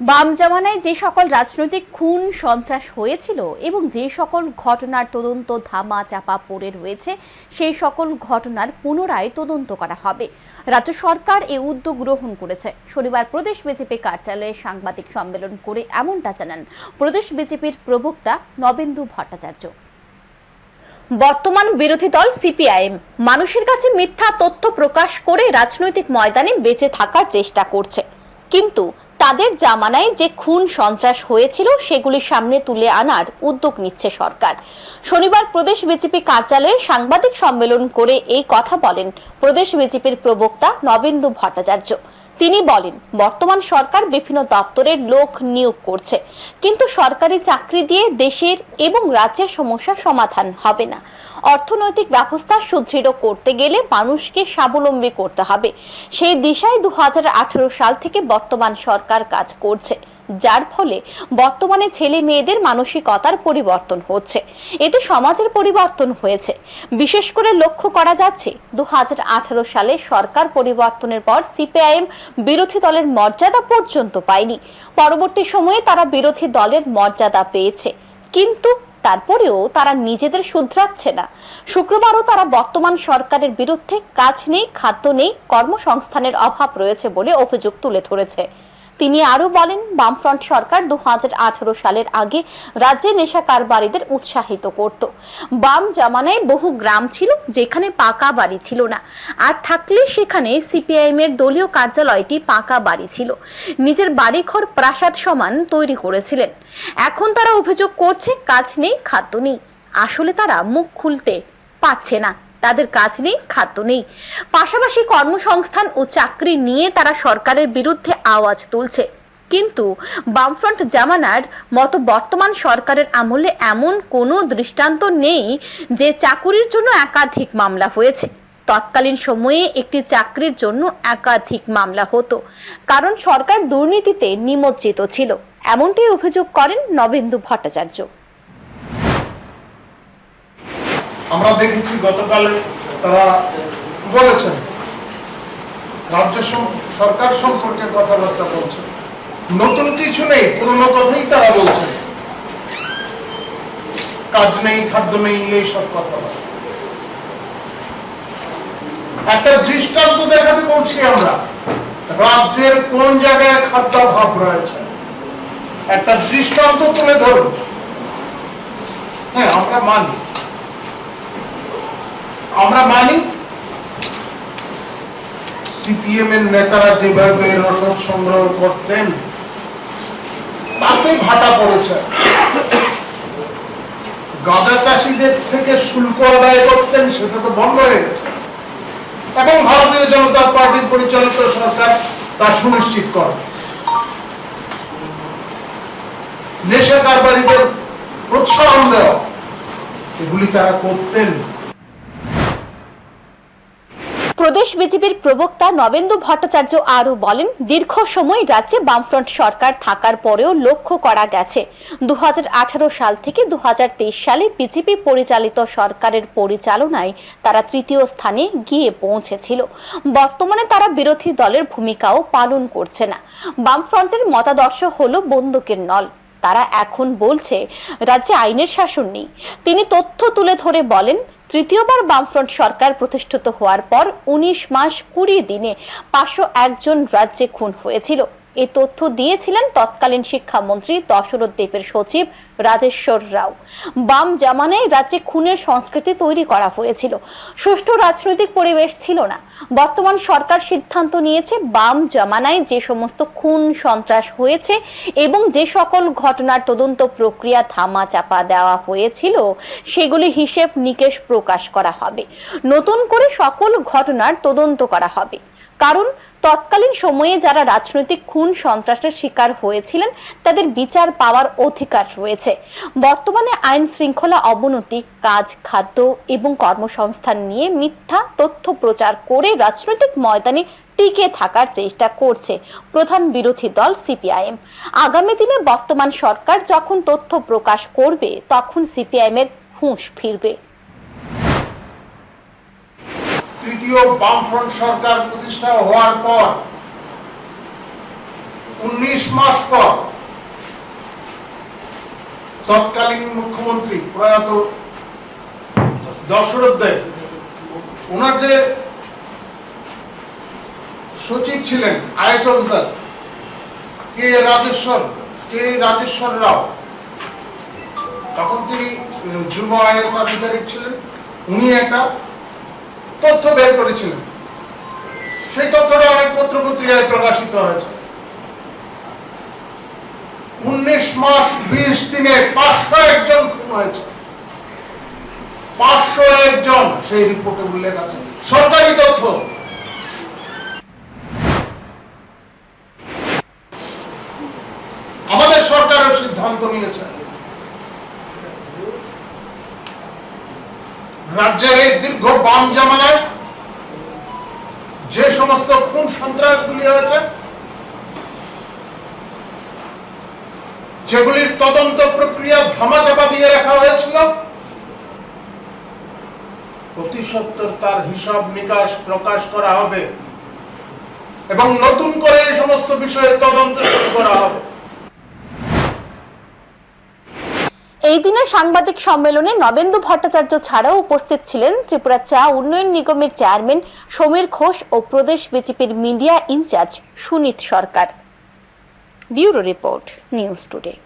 বাম জামানায় যে সকল রাজনৈতিক খুন, সন্ত্রাস হয়েছিল এবং যে সকল ঘটনার তদন্ত ধামা চাপা পড়ে রয়েছে, সেই সকল ঘটনার পুনরায় তদন্ত করা হবে। রাজ্য সরকার এ উদ্যোগ গ্রহণ করেছে। শনিবার প্রদেশ বিজেপি কার্যালয়ে সাংবাদিক সম্মেলন করে এমনটা জানান প্রদেশ বিজেপির প্রবক্তা নবেন্দু ভট্টাচার্য। বর্তমান বিরোধী দল সিপিআইএম মানুষের কাছে মিথ্যা তথ্য প্রকাশ করে রাজনৈতিক ময়দানে বেঁচে থাকার চেষ্টা করছে। কিন্তু তাদের জামানায় যে খুন সন্ত্রাস হয়েছিল, সেগুলি সামনে তুলে আনার উদ্যোগ নিচ্ছে সরকার। শনিবার প্রদেশ বিজেপি কার্যালয়ে সাংবাদিক সম্মেলন করে এই কথা বলেন প্রদেশ বিজেপির প্রবক্তা নবেন্দু ভট্টাচার্য। তিনি বলেন, বর্তমান সরকার বিভিন্ন দপ্তরের লোক নিয়োগ করছে, কিন্তু সরকারি চাকরি দিয়ে দেশের এবং রাজ্যের সমস্যা সমাধান হবে না। অর্থনৈতিক ব্যবস্থা সুদৃঢ় করতে গেলে মানুষকে স্বাবলম্বী করতে হবে। সেই দিশায় দু হাজার আঠারো সাল থেকে বর্তমান সরকার কাজ করছে। যার ফলে বর্তমানে ছেলে মেয়েদের মানসিকতার পরিবর্তন হচ্ছে। এতে সমাজের পরিবর্তন হয়েছে। বিশেষ করে লক্ষ্য করা যাচ্ছে, দুহাজার আঠারো সালে সরকার পরিবর্তনের পর সিপিআইএম বিরোধী দলের মর্যাদা পর্যন্ত পায়নি। পরবর্তী সময়ে তারা বিরোধী দলের মর্যাদা পেয়েছে। কিন্তু তারপরেও তারা নিজেদের শুধরাচ্ছে না। শুক্রবারও তারা বর্তমান সরকারের বিরুদ্ধে কাজ নেই, খাদ্য নেই, কর্মসংস্থানের অভাব রয়েছে বলে অভিযোগ তুলে ধরেছে। তিনি আরও বলেন, বামফ্রন্ট সরকার দু হাজার আঠারো সালের আগে রাজ্যে নেশা কারবারিদের উৎসাহিত করত। বাম জামানায় বহু গ্রাম ছিল যেখানে পাকা বাড়ি ছিল না। আর থাকলে সেখানে সিপিআইএম এর দলীয় কার্যালয়টি পাকা বাড়ি ছিল। নিজের বাড়িঘর প্রাসাদ সমান তৈরি করেছিলেন। এখন তারা অভিযোগ করছে, কাজ নেই, খাদ্য নেই। আসলে তারা মুখ খুলতে পারছে না। তাদের কাজ নেই, খাদ্য নেই। পাশাপাশি কর্মসংস্থান ও চাকরি নিয়ে তারা সরকারের বিরুদ্ধে আওয়াজ তুলছে। কিন্তু বামফ্রন্ট জামানার মতো বর্তমান সরকারের আমলে এমন কোনো দৃষ্টান্ত নেই যে চাকুরির জন্য একাধিক মামলা হয়েছে। তৎকালীন সময়ে একটি চাকরির জন্য একাধিক মামলা হতো। কারণ সরকার দুর্নীতিতে নিমজ্জিত ছিল। এমনটাই অভিযোগ করেন নবেন্দু ভট্টাচার্য। আমরা দেখেছি, গতকাল তারা বলেছেন, রাজ্য সরকার সম্পর্কে কথাবার্তা বলছেন নতুন কিছু নেই, পুরনো কথাই তারা বলছেন। কাজ নেই, খাদ্য নেই এইসব কথা। একটা দৃষ্টান্ত দেখাতে বলছি আমরা, রাজ্যের কোন জায়গায় খাদ্যাভাব রয়েছে? একটা দৃষ্টান্ত তুলে ধরুন। হ্যাঁ আমরা মানি। আমরা মানি সিপিএম এর নেতারা যেভাবে রসদ সংগ্রহ করতেন, তাতে ভাটা পড়েছে। গাঁজা চাষিদের থেকে শুল্ক আদায় করতেন, সেটা তো বন্ধ হয়ে গেছে। এবং ভারতীয় জনতা পার্টির পরিচালিত সরকার তা সুনিশ্চিত করে। নেশা কারবারিদের প্রোৎসাহন দেওয়া, এগুলি তারা করতেন। প্রদেশ বিজেপির প্রবক্তা নবেন্দু ভট্টাচার্য আরও বলেন, দীর্ঘ সময় রাজ্যে বামফ্রন্ট সরকার থাকার পরেও লক্ষ্য করা গেছে। দু হাজার আঠারো সাল থেকে দু হাজার তেইশ সালে বিজেপি পরিচালিত সরকারের পরিচালনায় তারা তৃতীয় স্থানে গিয়ে পৌঁছেছিল। বর্তমানে তারা বিরোধী দলের ভূমিকাও পালন করছে না। বামফ্রন্টের মতাদর্শ হল বন্দুকের নল। তারা এখন বলছে, রাজ্যে আইনের শাসন নেই। তিনি তথ্য তুলে ধরে বলেন তৃতীয়বার বামফ্রন্ট সরকার প্রতিষ্ঠিত হওয়ার পর উনিশ মাস কুড়ি দিনে পাঁচশো একজন রাজ্যে খুন হয়েছিল। এ তথ্য দিয়েছিলেন তৎকালীন শিক্ষামন্ত্রী দশরথ দেবের সচিব রাজেশ্বর রাও। বাম জামানায় রাজ্যে খুনের সংস্কৃতি তৈরি করা হয়েছিল। সুষ্ঠু রাজনৈতিক পরিবেশ ছিল না। বর্তমান সরকার সিদ্ধান্ত নিয়েছে বাম জামানায় যে সমস্ত খুন সন্ত্রাস হয়েছে এবং যে সকল ঘটনার তদন্ত প্রক্রিয়া থামা চাপা দেওয়া হয়েছিল, সেগুলি হিসেব নিকেশ প্রকাশ করা হবে। নতুন করে সকল ঘটনার তদন্ত করা হবে। কারণ তৎকালীন সময়ে যারা রাজনৈতিক খুন সন্ত্রাসের শিকার হয়েছিলেন, তাদের বিচার পাওয়ার অধিকার রয়েছে। বর্তমানে আইন শৃঙ্খলা অবনতি, কাজ, খাদ্য এবং কর্মসংস্থান নিয়ে মিথ্যা তথ্য প্রচার করে রাজনৈতিক ময়দানে টিকে থাকার চেষ্টা করছে প্রধান বিরোধী দল সিপিআইএম। আগামী দিনে বর্তমান সরকার যখন তথ্য প্রকাশ করবে, তখন সিপিআইএম এর হুঁশ ফিরবে। তৃতীয় বামফ্রন্ট সরকার প্রতিষ্ঠা হওয়ার পর, উনিশ মাস পর তৎকালীন মুখ্যমন্ত্রী প্রয়াত দশরথ দেব, ওনার যে সচিব ছিলেন, IAS officer, K Rajeshwar K Rajeshwar Rao, তখন তিনি যুব আইএস আধিকারিক ছিলেন। উনি একটা তথ্য বের করেছিলেন। সেই তথ্যটা অনেক পত্র পত্রিকায় প্রকাশিত হয়েছে। উনিশ মাস বিশ দিনে পাঁচশো একজন খুন হয়েছে। পাঁচশো একজন সেই রিপোর্টে উল্লেখ আছে। সরকারি তথ্য। আমাদের সরকারের সিদ্ধান্ত নিয়েছে। রাজ্যের এই দীর্ঘ বাম জামানায় যে সমস্ত খুন সন্ত্রাসগুলি হয়েছে, যেগুলির তদন্ত প্রক্রিয়া ধামাচাপা দিয়ে রাখা হয়েছিল, অতি সত্তর তার হিসাব নিকাশ প্রকাশ করা হবে এবং নতুন করে এই সমস্ত বিষয়ের তদন্ত শুরু করা হবে। এই দিনের সাংবাদিক সম্মেলনে নবেন্দু ভট্টাচার্য ছাড়াও উপস্থিত ছিলেন ত্রিপুরা চা উন্নয়ন নিগমের চেয়ারম্যান সমীর ঘোষ ও প্রদেশ বিজেপির media in-charge Sunit Sarkar. Bureau report, news today.